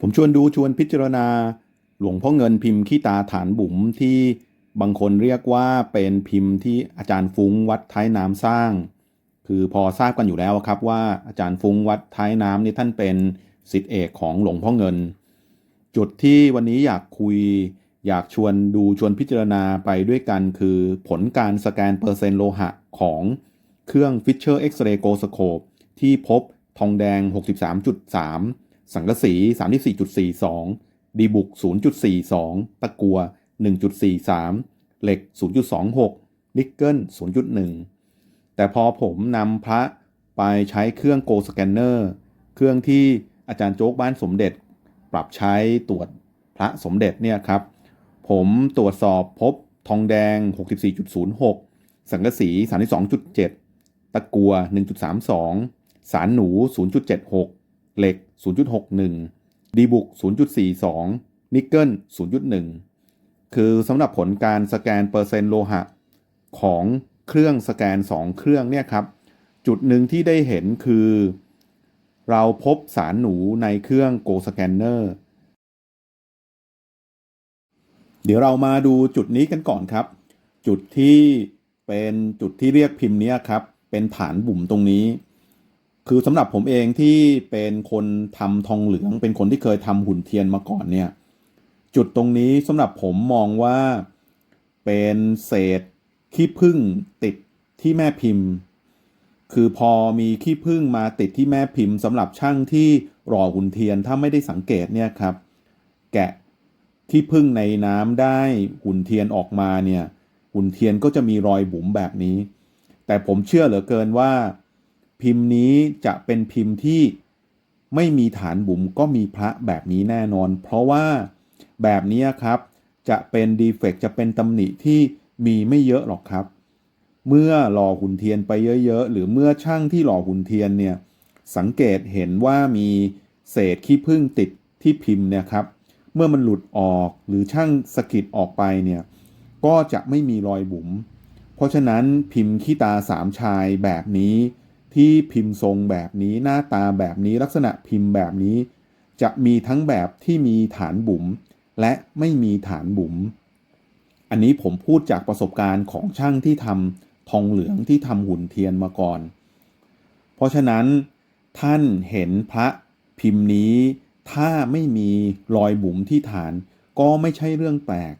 ผมชวนดูชวนพิจารณา หลวงพ่อเงินพิมพ์ขี้ตาฐานบุ๋มที่บางคนเรียกว่าเป็นพิมพ์ที่อาจารย์ฟุ้งวัดท้ายน้ำสร้าง คือพอทราบกันอยู่แล้วครับว่าอาจารย์ฟุ้งวัดท้ายน้ำนี่ท่านเป็นสิทธิเอกของหลวงพ่อเงิน จุดที่วันนี้อยากคุย อยากชวนดูชวนพิจารณาไปด้วยกันคือผลการสแกนเปอร์เซ็นต์โลหะของเครื่อง Fisher X-ray g o s c o p e ที่พบทองแดง 63.3 สังกะสี34.42 ดีบุก 0.42 ตะกัว 1.43 เหล็ก 0.26 นิกเกิล 0.1 แต่พอผมนำพระไปใช้เครื่องโกสแกนเนอร์ เครื่องที่อาจารย์โจ๊กบ้านสมเด็จ ปรับใช้ตรวจพระสมเด็จเนี่ยครับ ผมตรวจสอบพบทองแดง 64.06 สังกะสี 32.7 ตะกัว 1.32 สารหนู 0.76 เหล็ก 0.61 ดีบุก 0.42 นิกเกิล 0.1 คือสำหรับผลการสแกนเปอร์เซ็นต์โลหะ ของเครื่องสแกน 2 เครื่องเนี่ยครับ จุดหนึ่งที่ได้เห็นคือ เราพบสารหนูในเครื่อง Go Scanner เดี๋ยวเรามาดูจุดนี้กันก่อนครับ จุดที่เป็นจุดที่เรียกพิมพ์เนี้ยครับ เป็นฐานบุ๋มตรงนี้ คือสำหรับผมเองที่เป็นคนทำทองเหลือง เป็นคนที่เคยทำหุ่นเทียนมาก่อนเนี่ย จุดตรงนี้สำหรับผมมองว่าเป็นเศษขี้ผึ้งติดที่แม่พิมพ์ คือพอมีขี้ผึ้งมาติดที่แม่พิมพ์สำหรับช่างที่หล่อหุ่นเทียนถ้าไม่ได้สังเกตเนี่ยครับ แกะขี้ผึ้งในน้ำได้หุ่นเทียนออกมาเนี่ยหุ่นเทียนก็จะมีรอยบุ๋มแบบนี้ แต่ผมเชื่อเหลือเกินว่า พิมพ์นี้จะเป็นพิมพ์ที่ไม่มีฐานบุ๋มก็มีพระแบบนี้แน่นอน เพราะว่าแบบนี้ครับจะเป็นดีเฟกจะเป็นตำหนิที่มีไม่เยอะหรอกครับ เมื่อหล่อหุ่นเทียนไปเยอะๆ หรือเมื่อช่างที่หล่อหุ่นเทียนเนี่ยสังเกตเห็นว่ามีเศษขี้ผึ้งติดที่พิมพ์เนี่ยครับ เมื่อมันหลุดออกหรือช่างสกิดออกไปเนี่ยก็จะไม่มีรอยบุ๋มเพราะฉะนั้นพิมพ์ขี้ตาสามชายแบบนี้ ที่พิมพ์ทรงแบบนี้หน้าตาแบบนี้ลักษณะพิมพ์แบบนี้ จะมีทั้งแบบที่มีฐานบุ๋มและไม่มีฐานบุ๋มอันนี้ผมพูดจากประสบการณ์ของช่างที่ทำทองเหลืองที่ทำหุ่นเทียนมาก่อน เพราะฉะนั้นท่านเห็นพระพิมพ์นี้ ถ้าไม่มีรอยบุ๋มที่ฐานก็ไม่ใช่เรื่องแปลก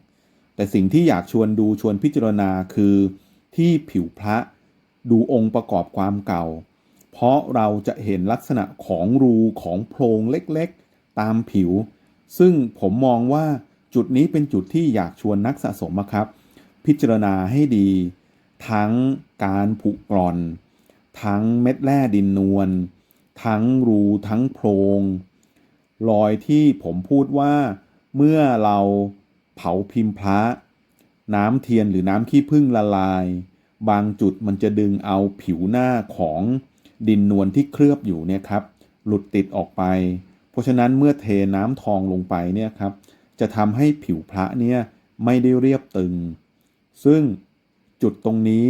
แต่สิ่งที่อยากชวนดูชวนพิจารณาคือที่ผิวพระ ดูองค์ประกอบความเก่า เพราะเราจะเห็นลักษณะของรูของโพรงเล็กๆ ตามผิว ซึ่งผมมองว่าจุดนี้เป็นจุดที่อยากชวนนักสะสมะครับ พิจารณาให้ดี ทั้งการผุกร่อน ทั้งเม็ดแร่ดินนวลทั้งรูทั้งโพรง รอยที่ผมพูดว่าเมื่อเราเผาพิมพ์พระ น้ำเทียนหรือน้ำขี้ผึ้งละลาย บางจุดมันจะดึงเอาผิวหน้าของดินนวลที่เคลือบอยู่เนี่ยครับหลุดติดออกไป เพราะฉะนั้นเมื่อเทน้ำทองลงไปเนี่ยครับจะทำให้ผิวพระเนี่ยไม่ได้เรียบตึง ซึ่งจุดตรงนี้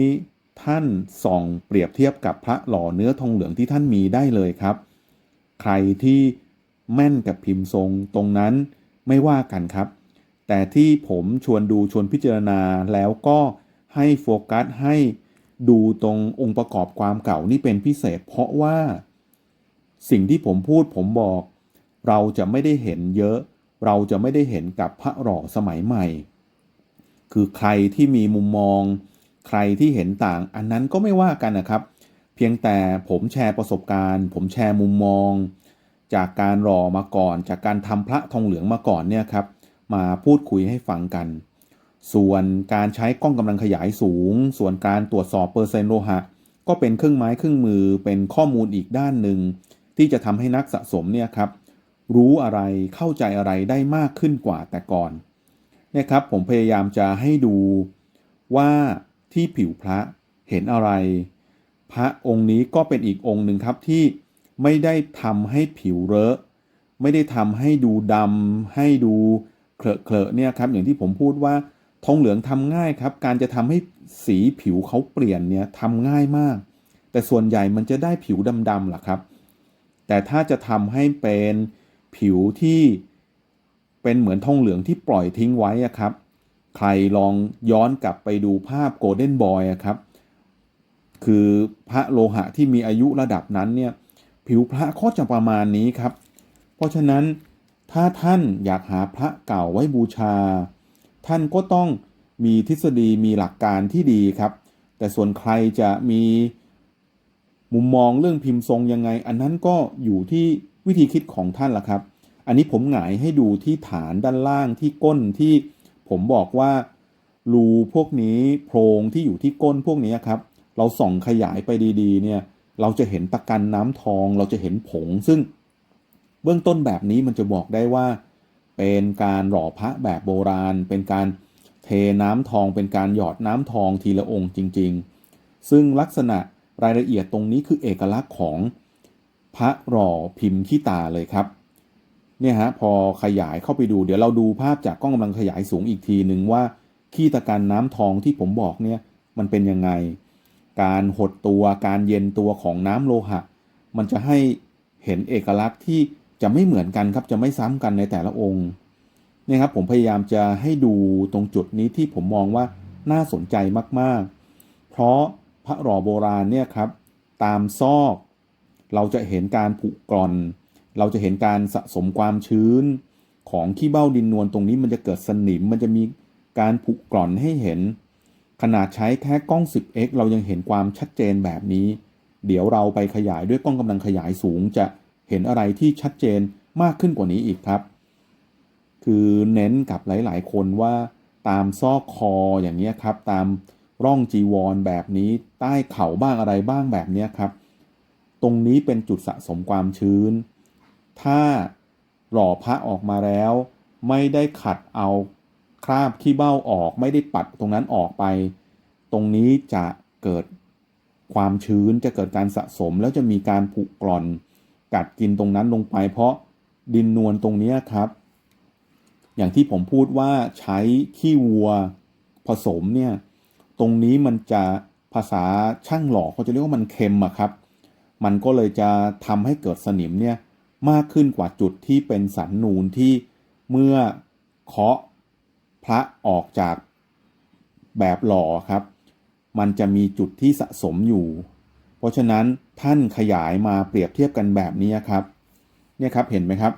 ท่านส่องเปรียบเทียบกับพระหล่อเนื้อทองเหลืองที่ท่านมีได้เลยครับ ใครที่แม่นกับพิมพ์ทรงตรงนั้นไม่ว่ากันครับ แต่ที่ผมชวนดูชวนพิจารณาแล้วก็ ให้โฟกัสให้ดูตรงองค์ประกอบความเก่านี่เป็นพิเศษ เพราะว่าสิ่งที่ผมพูดผมบอก เราจะไม่ได้เห็นเยอะ เราจะไม่ได้เห็นกับพระหล่อสมัยใหม่ คือใครที่มีมุมมอง ใครที่เห็นต่างอันนั้นก็ไม่ว่ากันนะครับ เพียงแต่ผมแชร์ประสบการณ์ ผมแชร์มุมมอง จากการรอมาก่อน จากการทำพระทองเหลืองมาก่อนเนี่ยครับมาพูดคุยให้ฟังกัน ส่วนการใช้กล้องกำลังขยายสูง ส่วนการตรวจสอบเปอร์เซ็นต์โลหะ ก็เป็นเครื่องไม้เครื่องมือเป็นข้อมูลอีกด้านหนึ่ง ที่จะทำให้นักสะสมเนี่ยครับรู้อะไรเข้าใจอะไรได้มากขึ้นกว่าแต่ก่อนเนี่ยครับผมพยายามจะให้ดูว่าที่ผิวพระเห็นอะไร พระองค์นี้ก็เป็นอีกองค์หนึ่งครับที่ไม่ได้ทำให้ผิวเลอะไม่ได้ทำให้ดูดำให้ดูเคลอะเคลอะเนี่ยครับอย่างที่ผมพูดว่า ทองเหลืองทำง่ายครับ การจะทำให้สีผิวเขาเปลี่ยนเนี่ยทำง่ายมาก แต่ส่วนใหญ่มันจะได้ผิวดำๆล่ะครับ แต่ถ้าจะทำให้เป็นผิวที่เป็นเหมือนทองเหลืองที่ปล่อยทิ้งไว้อะครับ ใครลองย้อนกลับไปดูภาพโกลเด้นบอยอะครับ คือพระโลหะที่มีอายุระดับนั้นเนี่ยผิวพระก็จะประมาณนี้ครับ เพราะฉะนั้นถ้าท่านอยากหาพระเก่าไว้บูชา ท่านก็ต้องมีทฤษฎีมีหลักการที่ดีครับ แต่ส่วนใครจะมีมุมมองเรื่องพิมพ์ทรงยังไง อันนั้นก็อยู่ที่วิธีคิดของท่านละครับ อันนี้ผมหงายให้ดูที่ฐานด้านล่างที่ก้นที่ผมบอกว่ารูพวกนี้โพรงที่อยู่ที่ก้นพวกนี้ครับ เราส่องขยายไปดีๆ เนี่ยเราจะเห็นตะกันน้ำทอง เราจะเห็นผงซึ่ง เบื้องต้นแบบนี้มันจะบอกได้ว่า เป็นการหล่อพระแบบโบราณ เป็นการเทน้ำทอง เป็นการหยอดน้ำทองทีละองค์จริง ๆ ซึ่งลักษณะรายละเอียดตรงนี้คือเอกลักษณ์ของพระหล่อพิมพ์ขี้ตาเลยครับเนี่ยฮะพอขยายเข้าไปดูเดี๋ยวเราดูภาพจากกล้องกำลังขยายสูงอีกทีหนึ่งว่าขี้ตะกันน้ำทองที่ผมบอกเนี่ยมันเป็นยังไง การหดตัวการเย็นตัวของน้ำโลหะ มันจะให้เห็นเอกลักษณ์ที่ จะไม่เหมือนกันครับจะไม่ซ้ำกันในแต่ละองค์นี่ครับผมพยายามจะให้ดูตรงจุดนี้ที่ผมมองว่าน่าสนใจมากๆ เพราะพระหล่อโบราณเนี่ยครับตามซอก เราจะเห็นการผุกร่อน เราจะเห็นการสะสมความชื้น ของขี้เบ้าดินนวลตรงนี้มันจะเกิดสนิมมันจะมีการผุกร่อนให้เห็น ขนาดใช้แค่กล้อง 10x เรายังเห็นความชัดเจนแบบนี้ เดี๋ยวเราไปขยายด้วยกล้องกำลังขยายสูงจะ เห็นอะไรที่ชัดเจนมากขึ้นกว่านี้อีกครับ คือเน้นกับหลาย ๆ คนว่าตามซอกคออย่างนี้ยครับ ตามร่องจีวรแบบนี้ใต้เข่าบ้างอะไรบ้างแบบเนี้ยครับ ตรงนี้เป็นจุดสะสมความชื้น ถ้าหล่อพระออกมาแล้ว ไม่ได้ขัดเอาคราบขี้เบ้าออก ไม่ได้ปัดตรงนั้นออกไป ตรงนี้จะเกิดความชื้นจะเกิดการสะสมแล้วจะมีการผุกร่อน กัดกินตรงนั้นลงไป เพราะดินนวลตรงนี้ครับ อย่างที่ผมพูดว่าใช้ขี้วัวผสมเนี่ยตรงนี้มันจะภาษาช่างหล่อเขาจะเรียกว่ามันเค็มอะครับ มันก็เลยจะทำให้เกิดสนิมเนี่ยมากขึ้นกว่าจุดที่เป็นสันนูนที่เมื่อเคาะพระออกจากแบบหล่อครับ มันจะมีจุดที่สะสมอยู่ เพราะฉะนั้นท่านขยายมาเปรียบเทียบกันแบบนี้ครับ เนี่ยครับเห็นไหมครับ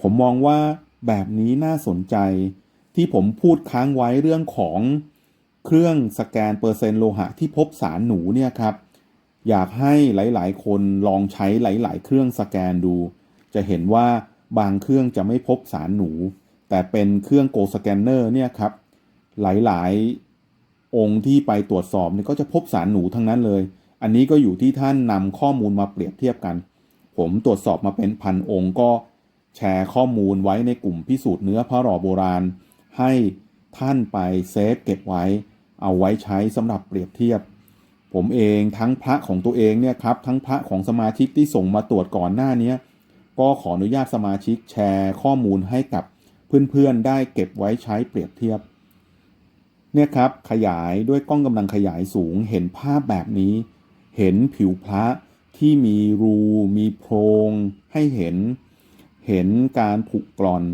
ผมมองว่าแบบนี้น่าสนใจที่ผมพูดค้างไว้เรื่องของเครื่องสแกนเปอร์เซ็นต์โลหะที่พบสารหนูเนี่ยครับ อยากให้หลายๆ คนลองใช้หลาย ๆ เครื่องสแกนดู จะเห็นว่าบางเครื่องจะไม่พบสารหนู แต่เป็นเครื่องโกสแกนเนอร์เนี่ยครับ หลายๆ องค์ที่ไปตรวจสอบเนี่ยก็จะพบสารหนูทั้งนั้นเลย อันนี้ก็อยู่ที่ท่านนำข้อมูลมาเปรียบเทียบกัน ผมตรวจสอบมาเป็นพันองค์ก็แชร์ข้อมูลไว้ในกลุ่มพิสูจน์เนื้อพระหล่อโบราณ ให้ท่านไปเซฟเก็บไว้ เอาไว้ใช้สำหรับเปรียบเทียบ ผมเองทั้งพระของตัวเองเนี่ยครับทั้งพระของสมาชิกที่ส่งมาตรวจก่อนหน้านี้ก็ขออนุญาตสมาชิกแชร์ข้อมูลให้กับเพื่อนๆได้เก็บไว้ใช้เปรียบเทียบ เนี่ยครับขยายด้วยกล้องกำลังขยายสูงเห็นภาพแบบนี้ เห็นผิวพระที่มีรูมีโพรงให้เห็น เห็นการผุกร่อน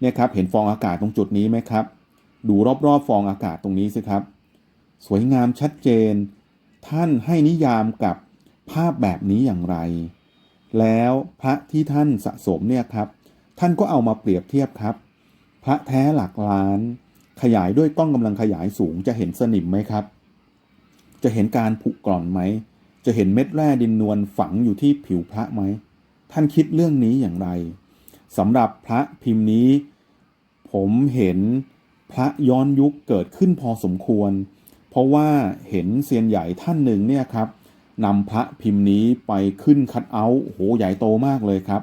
เนี่ยครับเห็นฟองอากาศตรงจุดนี้ไหมครับ ดูรอบๆฟองอากาศตรงนี้สิครับ สวยงามชัดเจน ท่านให้นิยามกับภาพแบบนี้อย่างไร แล้วพระที่ท่านสะสมเนี่ยครับ ท่านก็เอามาเปรียบเทียบครับ พระแท้หลักล้าน ขยายด้วยกล้องกำลังขยายสูงจะเห็นสนิมไหมครับ จะเห็นการผุกร่อนไหม จะเห็นเม็ดแร่ดินนวลฝังอยู่ที่ผิวพระไหม ท่านคิดเรื่องนี้อย่างไรสำหรับพระพิมพ์นี้ ผมเห็นพระย้อนยุคเกิดขึ้นพอสมควร เพราะว่าเห็นเซียนใหญ่ท่านหนึ่งเนี่ยครับนำพระพิมพ์นี้ไปขึ้นคัดเอาท์โอ้โหใหญ่โตมากเลยครับ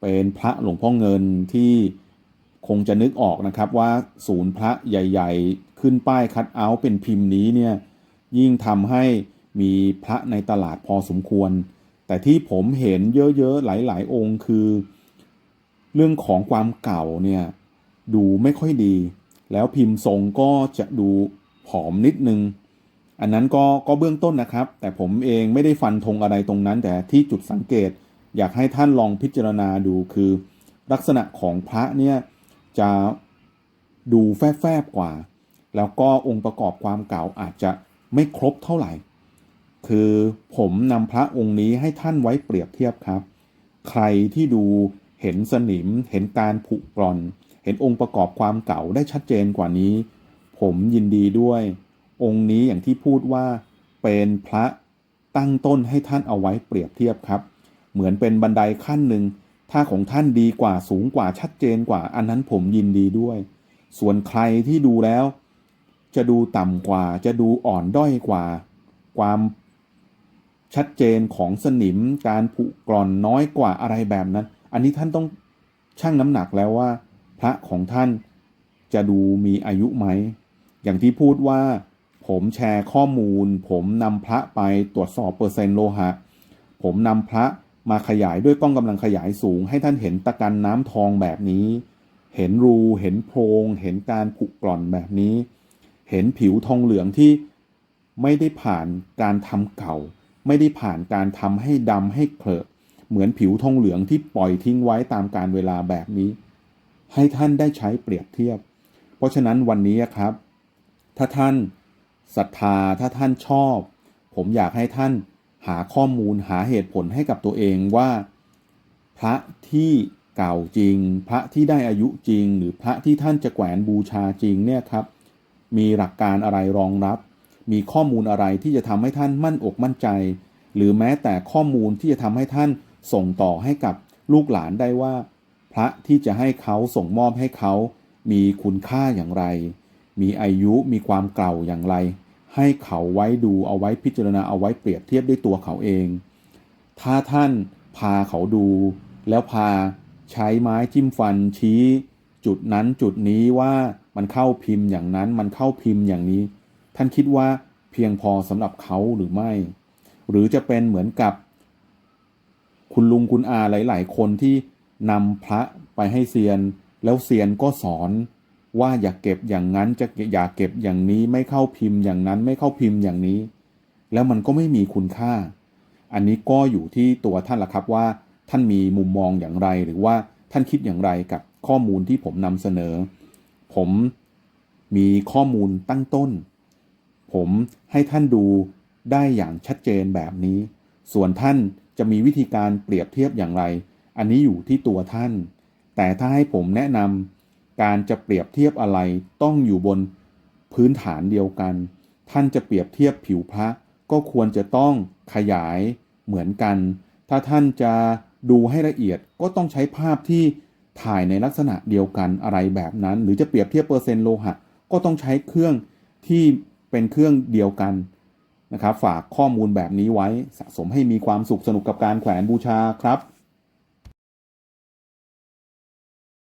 เป็นพระหลวงพ่อเงินที่ คงจะนึกออกนะครับว่าศูนย์พระใหญ่ ๆ ขึ้นป้ายคัดเอาท์เป็นพิมพ์นี้เนี่ยยิ่งทำให้มีพระในตลาดพอสมควร แต่ที่ผมเห็นเยอะๆ หลายๆ องค์คือ เรื่องของความเก่าเนี่ยดูไม่ค่อยดี แล้วพิมพ์ทรงก็จะดูผอมนิดนึง อันนั้นก็ก็เบื้องต้นนะครับ แต่ผมเองไม่ได้ฟันธงอะไรตรงนั้น แต่ที่จุดสังเกตอยากให้ท่านลองพิจารณาดูคือ ลักษณะของพระเนี่ย จะดูแฟบๆกว่า แล้วก็องค์ประกอบความเก่าอาจจะไม่ครบเท่าไหร่ คือผมนำพระองค์นี้ให้ท่านไว้เปรียบเทียบครับ ใครที่ดูเห็นสนิม เห็นการผุกร่อน เห็นองค์ประกอบความเก่าได้ชัดเจนกว่านี้ ผมยินดีด้วย องค์นี้อย่างที่พูดว่าเป็นพระตั้งต้นให้ท่านเอาไว้เปรียบเทียบครับ เหมือนเป็นบันไดขั้นหนึ่ง ถ้าของท่านดีกว่าสูงกว่าชัดเจนกว่า อันนั้นผมยินดีด้วย ส่วนใครที่ดูแล้ว จะดูต่ำกว่า จะดูอ่อนด้อยกว่า ความชัดเจนของสนิมการผุกร่อนน้อยกว่าอะไรแบบนั้น อันนี้ท่านต้องชั่งน้ำหนักแล้วว่า พระของท่านจะดูมีอายุไหม อย่างที่พูดว่า ผมแชร์ข้อมูล ผมนำพระไปตรวจสอบเปอร์เซ็นต์โลหะ ผมนำพระ มาขยายด้วยกล้องกำลังขยายสูง ให้ท่านเห็นตะกันน้ำทองแบบนี้ เห็นรูเห็นโพรง เห็นการผุกร่อนแบบนี้ เห็นผิวทองเหลืองที่ไม่ได้ผ่านการทำเก่า ไม่ได้ผ่านการทำให้ดำให้เคลอะเหมือนผิวทองเหลืองที่ปล่อยทิ้งไว้ตามการเวลาแบบนี้ ให้ท่านได้ใช้เปรียบเทียบ เพราะฉะนั้นวันนี้ครับ ถ้าท่านศรัทธาถ้าท่านชอบ ผมอยากให้ท่าน หาข้อมูลหาเหตุผลให้กับตัวเองว่า พระที่เก่าจริง พระที่ได้อายุจริง หรือพระที่ท่านจะแขวนบูชาจริงเนี่ยครับ มีหลักการอะไรรองรับ มีข้อมูลอะไรที่จะทำให้ท่านมั่นอกมั่นใจ หรือแม้แต่ข้อมูลที่จะทำให้ท่านส่งต่อให้กับลูกหลานได้ว่า พระที่จะให้เขาส่งมอบให้เขา มีคุณค่าอย่างไร มีอายุมีความเก่าอย่างไร ให้เขาไว้ดูเอาไว้พิจารณาเอาไว้เปรียบเทียบด้วยตัวเขาเอง ถ้าท่านพาเขาดู แล้วพาใช้ไม้จิ้มฟันชี้ จุดนั้นจุดนี้ว่ามันเข้าพิมพ์อย่างนั้นมันเข้าพิมพ์อย่างนี้ ท่านคิดว่าเพียงพอสำหรับเขาหรือไม่ หรือจะเป็นเหมือนกับ คุณลุงคุณอาหลาย ๆ คนที่นำพระไปให้เซียน แล้วเซียนก็สอน ว่าอย่าเก็บอย่างนั้นจะอย่าเก็บอย่างนี้ไม่เข้าพิมพ์อย่างนั้นไม่เข้าพิมพ์อย่างนี้ แล้วมันก็ไม่มีคุณค่า อันนี้ก็อยู่ที่ตัวท่านละครับว่า ท่านมีมุมมองอย่างไร หรือว่าท่านคิดอย่างไรกับข้อมูลที่ผมนำเสนอ ผมมีข้อมูลตั้งต้น ผมให้ท่านดูได้อย่างชัดเจนแบบนี้ ส่วนท่านจะมีวิธีการเปรียบเทียบอย่างไร อันนี้อยู่ที่ตัวท่าน แต่ถ้าให้ผมแนะนำ การจะเปรียบเทียบอะไรต้องอยู่บนพื้นฐานเดียวกัน ท่านจะเปรียบเทียบผิวพระก็ควรจะต้องขยายเหมือนกัน ถ้าท่านจะดูให้ละเอียดก็ต้องใช้ภาพที่ถ่ายในลักษณะเดียวกันอะไรแบบนั้น หรือจะเปรียบเทียบเปอร์เซ็นต์โลหะ ก็ต้องใช้เครื่องที่เป็นเครื่องเดียวกันนะครับ ฝากข้อมูลแบบนี้ไว้สะสมให้มีความสุขสนุกกับการแขวนบูชาครับ